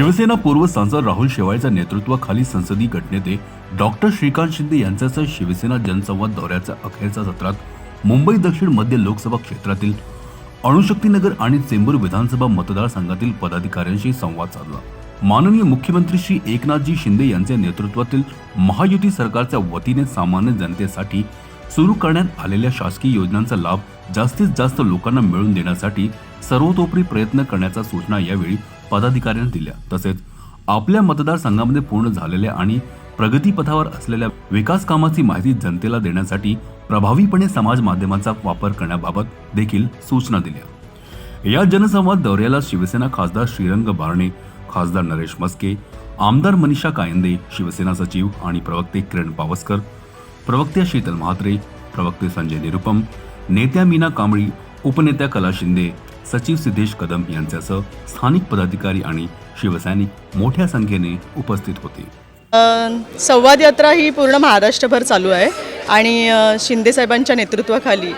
शिवसेना पूर्व सांसद राहुल शेवाळच्या नेतृत्वाखाली संसदीय गटनेते डॉक्टर श्रीकांत शिंदे यांच्यासह शिवसेना जनसंवाद दौऱ्याच्या अखेरच्या सत्रात मुंबई दक्षिण मध्य लोकसभा क्षेत्रातील अणुशक्तीनगर आणि चेंबूर विधानसभा मतदारसंघातील पदाधिकाऱ्यांशी संवाद साधला. माननीय मुख्यमंत्री श्री एकनाथजी शिंदे यांच्या नेतृत्वातील महायुती सरकारच्या वतीने सामान्य जनतेसाठी सुरू करण्यात आलेल्या शासकीय योजनांचा लाभ जास्तीत जास्त लोकांना मिळवून देण्यासाठी सर्वतोपरी प्रयत्न करण्याच्या सूचना यावेळी पदाधिकाऱ्यांना दिल्या. तसेच आपल्या मतदारसंघामध्ये पूर्ण झालेल्या आणि प्रगतीपथावर असलेल्या विकास कामाची माहिती जनतेला देण्यासाठी प्रभावीपणे समाज माध्यमांचा वापर करण्याबाबत देखील सूचना दिल्या. या जनसंवाद दौऱ्याला शिवसेना खासदार श्रीरंग बारणे खासदार नरेश मस्के आमदार मनीषा कायंदे शिवसेना सचिव आणि प्रवक्ते किरण पावसकर प्रवक्त्या शीतल म्हात्रे प्रवक्ते संजय निरुपम नेत्या मीना कांबळी उपनेत्या कला शिंदे सचिव सिद्धेश कदम यांच्यासह स्थानिक पदाधिकारी आणि शिवसैनिक मोठ्या संख्येने उपस्थित होते. संवाद यात्रा ही पूर्ण महाराष्ट्रभर चालू आहे आणि शिंदे साहेबांच्या नेतृत्वाखाली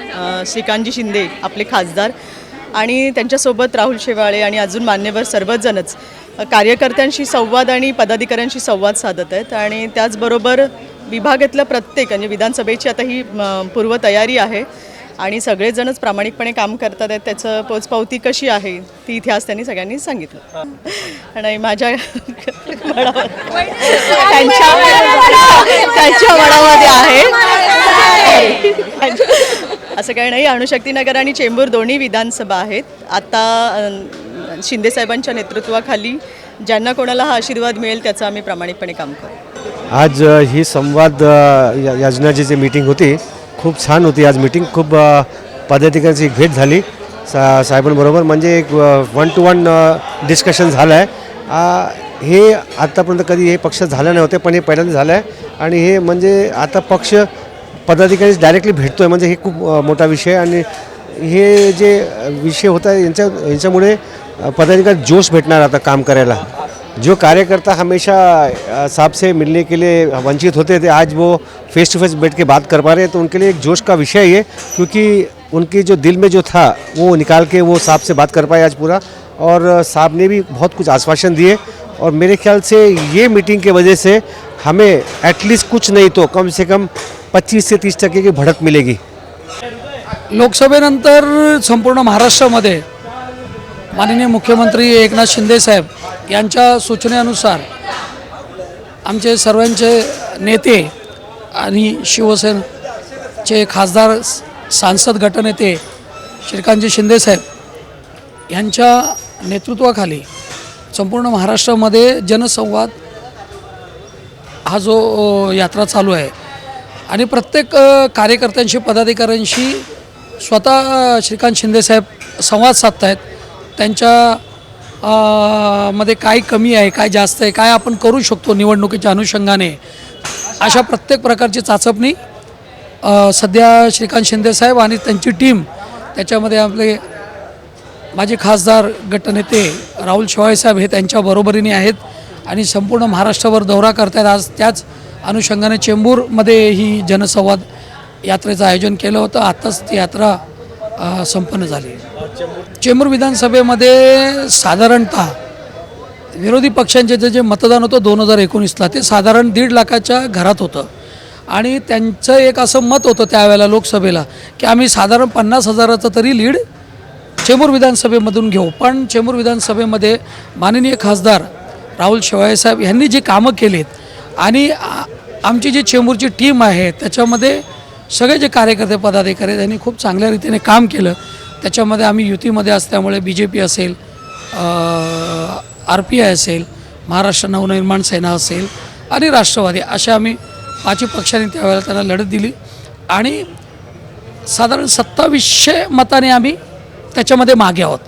श्रीकांतजी शिंदे आपले खासदार आणि त्यांच्यासोबत राहुल शेवाळे आणि अजून मान्यवर सर्वजणच कार्यकर्त्यांशी संवाद आणि पदाधिकाऱ्यांशी संवाद साधत आहेत आणि त्याचबरोबर विभागातलं प्रत्येक म्हणजे विधानसभेची आता ही पूर्वतयारी आहे. आणि सगळेजणच प्रामाणिकपणे काम करतात आहेत. त्याचं पोचपावती कशी आहे ती इथे आज त्यांनी सगळ्यांनी सांगितलं. आणि माझ्या त्यांच्या त्यांच्या मनामध्ये आहे. असं काही नाही अणुशक्तीनगर आणि चेंबूर दोन्ही विधानसभा आहेत. आता शिंदेसाहेबांच्या नेतृत्वाखाली ज्यांना कोणाला हा आशीर्वाद मिळेल त्याचं आम्ही प्रामाणिकपणे काम करू. आज ही संवाद अ, योजनाची जी मीटिंग होती खूप छान होती आज मीटिंग खूप अ, पदाधिकाऱ्यांची भेट झाली. सा साहेबांबरोबर. म्हणजे एक वन टू वन डिस्कशन झालं आहे हे आत्तापर्यंत कधी हे पक्ष झालं नव्हते पण हे पहिल्यांदा झालं आहे आणि हे म्हणजे आता पक्ष पदाधिकारी डायरेक्टली भेटतो आहे म्हणजे हे खूप मोठा विषय आणि हे जे विषय होता यांच्या यांच्यामुळे पदाधिकारी जोश भेटणार आता काम करायला. जो कार्यकर्ता हमेशा साहब से मिलने के लिए वंचित होते थे, आज वो फेस टू फेस बैठ के बात कर पा रहे हैं तो उनके लिए एक जोश का विषय है क्योंकि उनके जो दिल में जो था, वो निकाल के वो साहब से बात कर पाए आज पूरा। और साहब ने भी बहुत कुछ आश्वासन दिए, और मेरे ख्याल से ये मीटिंग के वजह से हमें एटलीस्ट कुछ नहीं तो कम से कम 25 से 30 टक्के की भडक मिलेगी। लोकसभा लोकसभेनंतर संपूर्ण महाराष्ट्र महाराष्ट्रामध्ये माननीय मुख्यमंत्री एकनाथ शिंदे साहेब यांच्या सूचनेनुसार आमचे सर्वांचे नेते आणि शिवसेनेचे खासदार सांसद गटनेते श्रीकांतजी शिंदेसाहेब यांच्या नेतृत्वाखाली संपूर्ण महाराष्ट्रामध्ये जनसंवाद हा जो यात्रा चालू आहे. आणि प्रत्येक कार्यकर्त्यांशी पदाधिकाऱ्यांशी स्वतः श्रीकांत शिंदेसाहेब संवाद साधत आहेत त्यांच्या मध्ये काय कमी आहे काय जास्त आहे काय आपण करू शकतो निवडणुकीच्या अनुषंगाने? अशा प्रत्येक प्रकारची चाचपणी सध्या श्रीकांत शिंदेसाहेब आणि त्यांची टीम त्याच्यामध्ये आपले माझे खासदार गटनेते राहुल शेवाळे हे त्यांच्या बरोबरीने आहेत आणि संपूर्ण महाराष्ट्रावर दौरा करतायत. आज त्याच अनुषंगाने चेंबूरमध्ये ही जनसंवाद यात्रेचं आयोजन केलं होतं. आत्ताच ती यात्रा संपन्न झाली. चेंबूर विधानसभेमध्ये साधारणतः विरोधी पक्षांचे जे जे मतदान होतं दोन हजार एकोणीसला ते साधारण दीड लाखाच्या घरात होतं. आणि त्यांचं एक असं मत होतं त्यावेळेला लोकसभेला की आम्ही साधारण पन्नास हजाराचं तरी लीड चेंबूर विधानसभेमधून घेऊ. पण चेंबूर विधानसभेमध्ये माननीय खासदार राहुल शेवाळे साहेब यांनी जी कामं केलीत आणि आमची जी चेंबूरची टीम आहे त्याच्यामध्ये सगळे जे कार्यकर्ते पदाधिकारी त्यांनी खूप चांगल्या रीतीने काम केलं. त्याच्यामध्ये आम्ही युतीमध्ये असल्यामुळे बी जे पी असेल आर पी आय असेल महाराष्ट्र नवनिर्माण सेना असेल आणि राष्ट्रवादी अशा आम्ही पाचही पक्षांनी त्यावेळेला त्यांना लढत दिली. आणि साधारण सत्तावीसशे मताने आम्ही त्याच्यामध्ये मागे आहोत.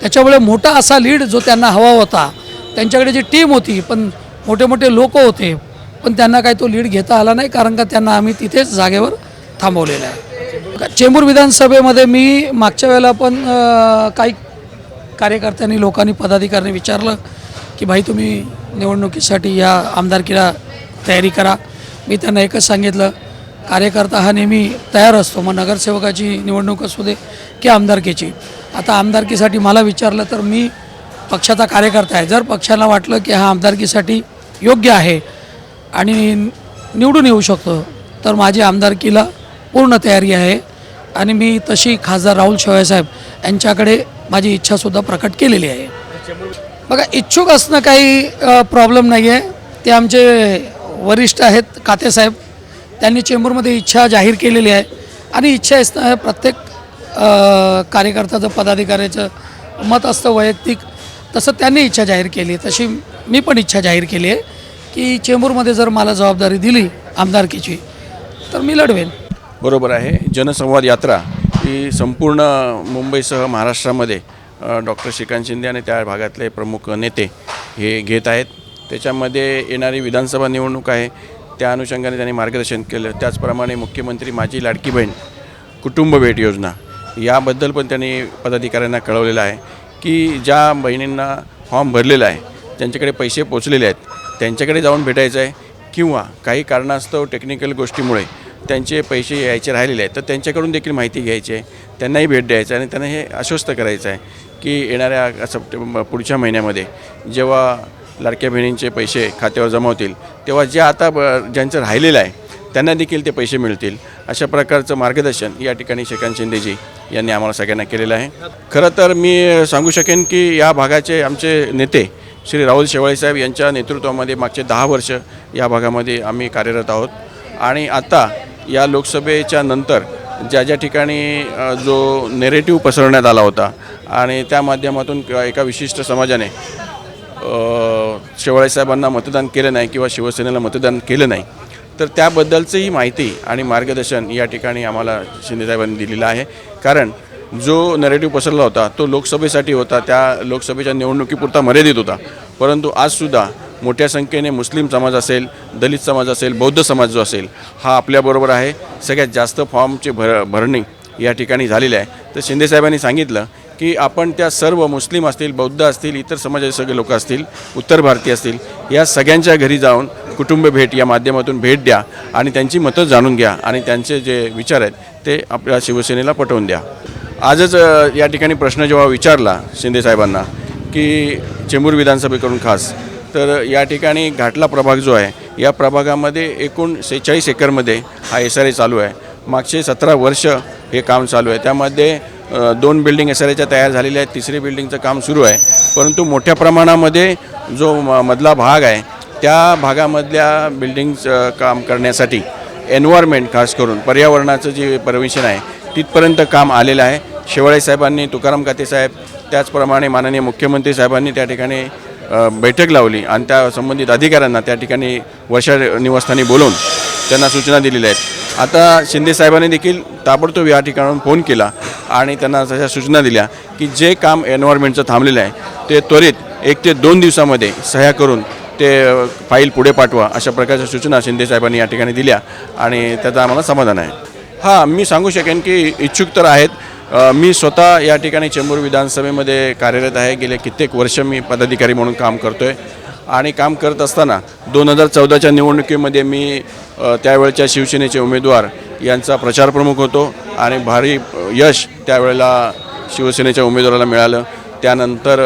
त्याच्यामुळे मोठा असा लीड जो त्यांना हवा होता त्यांच्याकडे जी टीम होती पण मोठे मोठे लोक होते पण त्यांना काही तो लीड घेता आला नाही कारण का त्यांना आम्ही तिथेच जागेवर थांबवलेलं आहे. चेंबूर विधानसभेमध्ये मी मागच्या वेळेला पण काही कार्यकर्त्यांनी लोकांनी पदाधिकाऱ्यांनी विचारलं की भाई तुम्ही निवडणुकीसाठी या आमदारकीला तयारी करा. मी त्यांना एकच सांगितलं कार्यकर्ता हा नेहमी तयार असतो. मग नगरसेवकाची निवडणूक असू दे की आमदारकीची. आता आमदारकीसाठी मला विचारलं तर मी पक्षाचा कार्यकर्ता आहे. जर पक्षाला वाटलं की हा आमदारकीसाठी योग्य आहे आणि निवडून येऊ शकतो तर माझी आमदारकीला पूर्ण तयारी आहे. आणि मी तशी खासदार राहुल शेवाळसाहेब यांच्याकडे माझी इच्छासुद्धा प्रकट केलेली आहे. बघा इच्छुक असणं काही प्रॉब्लेम नाही आहे ते आमचे वरिष्ठ आहेत कातेसाहेब त्यांनी चेंबूरमध्ये इच्छा जाहीर केलेली आहे. आणि इच्छा असणं प्रत्येक कार्यकर्त्याचं पदाधिकाऱ्याचं मत असतं वैयक्तिक. तसं त्यांनी इच्छा जाहीर केली आहे. तशी मी पण इच्छा जाहीर केली आहे की चेंबूरमध्ये जर मला जबाबदारी दिली आमदारकीची तर मी लढवेन. बरोबर आहे. जनसंवाद यात्रा ही संपूर्ण मुंबईसह महाराष्ट्रामध्ये डॉक्टर श्रीकांत शिंदे आणि त्या भागातले प्रमुख नेते हे घेत आहेत. त्याच्यामध्ये येणारी विधानसभा निवडणूक आहे. त्या अनुषंगाने त्यांनी मार्गदर्शन केलं. त्याचप्रमाणे मुख्यमंत्री माझी लाडकी बहीण कुटुंब भेट योजना याबद्दल पण त्यांनी पदाधिकाऱ्यांना कळवलेलं आहे की ज्या बहिणींना फॉर्म भरलेला आहे ज्यांच्याकडे पैसे पोचलेले आहेत त्यांच्याकडे जाऊन भेटायचं आहे किंवा काही कारणास्तव टेक्निकल गोष्टीमुळे त्यांचे पैसे यायचे राहिलेले आहेत तर त्यांच्याकडून देखील माहिती घ्यायची आहे. त्यांनाही भेट द्यायचं आहे आणि त्यांना हे आश्वस्त करायचं आहे की येणाऱ्या सप्टेंबर पुढच्या महिन्यामध्ये जेव्हा लाडक्या बहिणींचे पैसे खात्यावर जमा होतील तेव्हा जे आता ब ज्यांचं राहिलेलं आहे त्यांना देखील ते पैसे मिळतील. अशा प्रकारचं मार्गदर्शन या ठिकाणी श्रीकांत शिंदेजी यांनी आम्हाला सगळ्यांना केलेलं आहे. खरं तर मी सांगू शकेन की या भागाचे आमचे नेते श्री राहुल शेवाळे साहेब यांच्या नेतृत्वामध्ये मागचे दहा वर्ष या भागामध्ये आम्ही कार्यरत आहोत. आणि आता या लोकसभेच्या नंतर ज्या ज्या ठिकाणी जो नेरेटिव्ह पसरवण्यात आला होता आणि त्या माध्यमातून एका विशिष्ट समाजाने शेवाळेसाहेबांना शेवाळे साहेबांना मतदान केलं नाही किंवा शिवसेनेला मतदान केलं नाही तर त्याबद्दलचंही माहिती आणि मार्गदर्शन या ठिकाणी आम्हाला शिंदेसाहेबांनी दिलेलं आहे. कारण जो नरेटिव्ह पसरला होता तो लोकसभेसाठी होता त्या लोकसभेच्या निवडणुकीपुरता मर्यादित होता. परंतु आजसुद्धा मोठ्या संख्येने मुस्लिम समाज असेल दलित समाज असेल बौद्ध समाज जो असेल हा आपल्याबरोबर आहे. सगळ्यात जास्त फॉर्मचे भर भरणी या ठिकाणी झालेली आहे. तर शिंदेसाहेबांनी सांगितलं की आपण त्या सर्व मुस्लिम असतील बौद्ध असतील इतर समाजाचे सगळे लोक असतील उत्तर भारतीय असतील या सगळ्यांच्या घरी जाऊन कुटुंब भेट या माध्यमातून भेट द्या आणि त्यांची मतं जाणून घ्या आणि त्यांचे जे विचार आहेत ते आपल्या शिवसेनेला पटवून द्या. आजच या ठिकाणी प्रश्न जेव्हा विचारला शिंदेसाहेबांना की चेंबूर विधानसभेकडून खास तर या ठिकाणी घाटला प्रभाग जो आहे या प्रभागामध्ये एकूण सेहेचाळीस एकरमध्ये हा एस आर ए चालू आहे. मागचे सतरा वर्ष हे काम चालू आहे. त्यामध्ये दोन बिल्डिंग एस आर एच्या तयार झालेल्या आहेत. तिसरी बिल्डिंगचं काम सुरू आहे. परंतु मोठ्या प्रमाणामध्ये जो म मधला भाग आहे त्या भागामधल्या बिल्डिंगचं काम करण्यासाठी एन्व्हायरमेंट खास करून पर्यावरणाचं जे परमिशन आहे तिथपर्यंत काम आलेलं आहे. शेवाळे साहेबांनी तुकाराम काते साहेब त्याचप्रमाणे माननीय मुख्यमंत्री साहेबांनी त्या ठिकाणी बैठक लावली आणि त्या संबंधित अधिकाऱ्यांना त्या ठिकाणी वर्षा निवासस्थानी बोलवून त्यांना सूचना दिलेल्या आहेत. आता शिंदे साहेबांनी देखील ताबडतोब या ठिकाणाहून फोन केला आणि त्यांना तशा सूचना दिल्या की जे काम एन्व्हायरमेंटचं थांबलेलं आहे ते त्वरित एक ते दोन दिवसामध्ये सह्या करून ते फाईल पुढे पाठवा अशा प्रकारच्या सूचना शिंदे साहेबांनी या ठिकाणी दिल्या आणि त्याचं आम्हाला समाधान आहे. हां मी सांगू शकेन की इच्छुक तर आहेत मी स्वतः या ठिकाणी चेंबूर विधानसभेमध्ये कार्यरत आहे. गेले कित्येक वर्ष मी पदाधिकारी म्हणून काम करतो आहे आणि काम करत असताना दोन हजार चौदाच्या निवडणुकीमध्ये मी त्यावेळच्या शिवसेनेचे उमेदवार यांचा प्रचार प्रमुख होतो आणि भारी यश त्यावेळेला शिवसेनेच्या उमेदवाराला मिळालं. त्यानंतर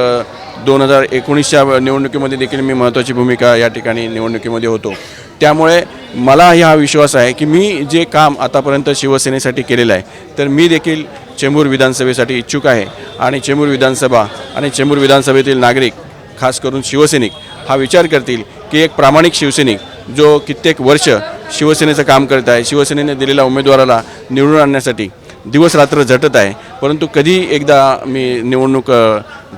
दोन हजार एकोणीसच्या निवडणुकीमध्ये देखील मी महत्त्वाची भूमिका या ठिकाणी निवडणुकीमध्ये होतो. त्यामुळे मला हा विश्वास आहे की मी जे काम आतापर्यंत शिवसेनेसाठी केलेलं आहे तर मी देखील चेंबूर विधानसभेसाठी इच्छुक आहे आणि चेंबूर विधानसभा आणि चेंबूर विधानसभेतील नागरिक खास करून शिवसैनिक हा विचार करतील की एक प्रामाणिक शिवसैनिक जो कित्येक वर्ष शिवसेनेचं काम करत आहे शिवसेनेने दिलेल्या उमेदवाराला निवडून आणण्यासाठी दिवस रात्र झटत आहे. परंतु कधी एकदा मी निवडणूक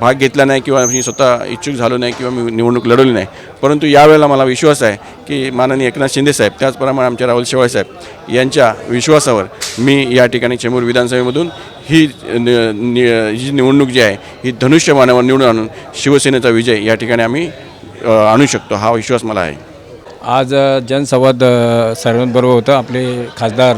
भाग घेतला नाही किंवा मी स्वतः इच्छुक झालो नाही किंवा मी निवडणूक लढवली नाही. परंतु यावेळेला मला विश्वास आहे की माननीय एकनाथ शिंदे साहेब त्याचप्रमाणे आमचे राहुल शेवाळे साहेब यांच्या विश्वासावर मी या ठिकाणी चेंबूर विधानसभेमधून ही नि- नि- ही निवडणूक जी आहे ही धनुष्यमानावर निवडून आणून शिवसेनेचा विजय या ठिकाणी आम्ही आणू शकतो हा विश्वास मला आहे. आज जनसंवाद सर्वांबरोबर होतं. आपले खासदार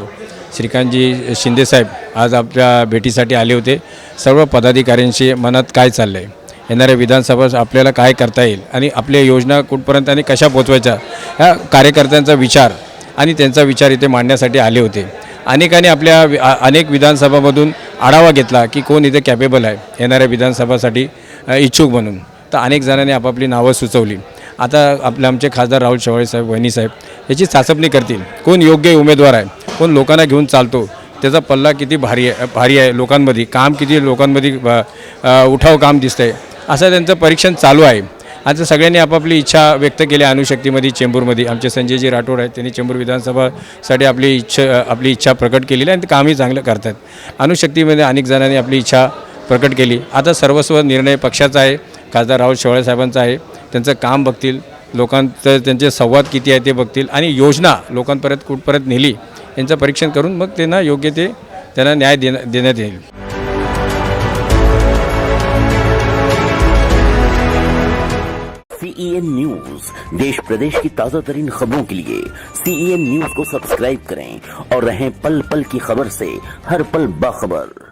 श्रीकांतजी शिंदेसाहेब आज आपल्या भेटीसाठी आले होते. सर्व पदाधिकाऱ्यांशी मनात काय चाललं आहे येणाऱ्या विधानसभा आपल्याला काय करता येईल? आणि आपल्या योजना कुठपर्यंत आणि कशा पोचवायच्या? ह्या कार्यकर्त्यांचा विचार आणि त्यांचा विचार इथे मांडण्यासाठी आले होते. अनेकांनी आपल्या अनेक विधानसभामधून आढावा घेतला की कोण इथे कॅपेबल आहे? येणाऱ्या विधानसभासाठी इच्छुक म्हणून. तर अनेक जणांनी आपापली नावं सुचवली. आता आपले आमचे खासदार राहुल शेवाळे साहेब वहिनी साहेब याची चाचपणी करतील. कोण योग्य उमेदवार आहे? कोण लोकांना घेऊन चालतो? त्याचा पल्ला किती भारी आहे भारी आहे लोकांमध्ये. काम किती लोकांमध्ये उठाव काम दिसतं आहे असं त्यांचं परीक्षण चालू आहे. आता सगळ्यांनी आपापली इच्छा व्यक्त केली आहे चेंबूरमध्ये. आमचे संजयजी राठोड आहेत त्यांनी चेंबूर विधानसभासाठी आपली इच्छा आपली इच्छा प्रकट केलेली आहे आणि ते कामही चांगलं करतात. अणुशक्तीमध्ये अनेक जणांनी आपली इच्छा प्रकट केली. आता सर्वस्व निर्णय पक्षाचा आहे खासदार राहुल शेवाळे साहेबांचा आहे. त्यांचं काम बघतील लोकांचं त्यांचे संवाद किती आहे ते बघतील आणि योजना लोकांपर्यंत कुठपर्यंत नेली यांचं परीक्षण करून मग त्यांना योग्य ते त्यांना न्याय देण्या देण्यात येईल. सीईएन न्यूज देश प्रदेश की ताजा तरीन खबरों के लिए सीईएन न्यूज को सब्सक्राइब करें और रहें पल पल की खबर से हर पल बाखबर।